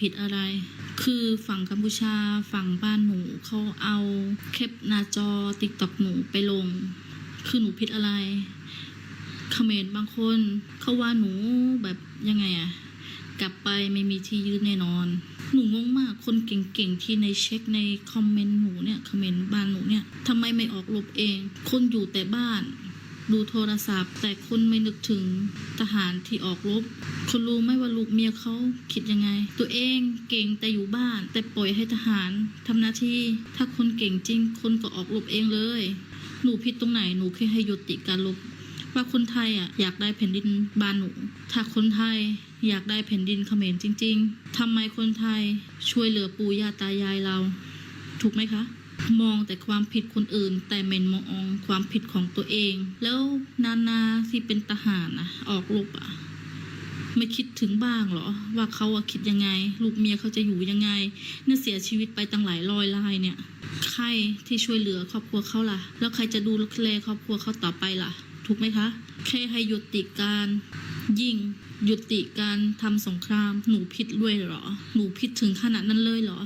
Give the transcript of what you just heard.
ผิดอะไร คือฝั่งกัมพูชาฝั่งบ้านหนูเขาเอาคลิปหน้าจอติ๊กต็อกหนูไปลง คือหนูผิดอะไรเขมรบางคนเขาว่าหนูแบบยังไงอะกลับไปไม่มีที่ยืนแน่นอน หนูงงมากคนเก่งๆที่ในเช็คในคอมเมนต์หนูเนี่ยคอมเมนต์บ้านหนูเนี่ยทำไมไม่ออกลบเอง คนอยู่แต่บ้าน ดูโทรศัพท์ แต่คนไม่นึกถึงทหารที่ออกรบคนรู้ไหมว่าลูกเมียเขาคิดยังไง ตัวเองเก่งแต่อยู่บ้าน แต่ปล่อยให้ทหารทำหน้าที่ ถ้าคนเก่งจริง คนก็ออกรบเองเลย หนูผิดตรงไหนหนูแค่ให้ยุติการรบว่าคนไทยอะอยากได้แผ่นดินบ้านหนู ถ้าคนไทยอยากได้แผ่นดินเขมรจริง ๆทำไมคนไทยช่วยเหลือปู่ย่าตายายเรา ถูกไหมคะ มองแต่ความผิดคนอื่น แต่ไม่มองความผิดของตัวเอง แล้วนานาที่เป็นทหารนะออกรบอะไม่คิดถึงบ้างเหรอ ว่าเขาอะคิดยังไง ลูกเมียเขาจะอยู่ยังไงเนี่ยเสียชีวิตไปตั้งหลายร้อยลายเนี่ย ใครที่ช่วยเหลือครอบครัวเขาล่ะ แล้วใครจะดูแลครอบครัวเขาต่อไปล่ะ ถูกไหมคะแค่ให้ยุติการยิงยุติการทำสงคราม หนูผิดด้วยเหรอ หนูผิดถึงขนาดนั้นเลยเหรอ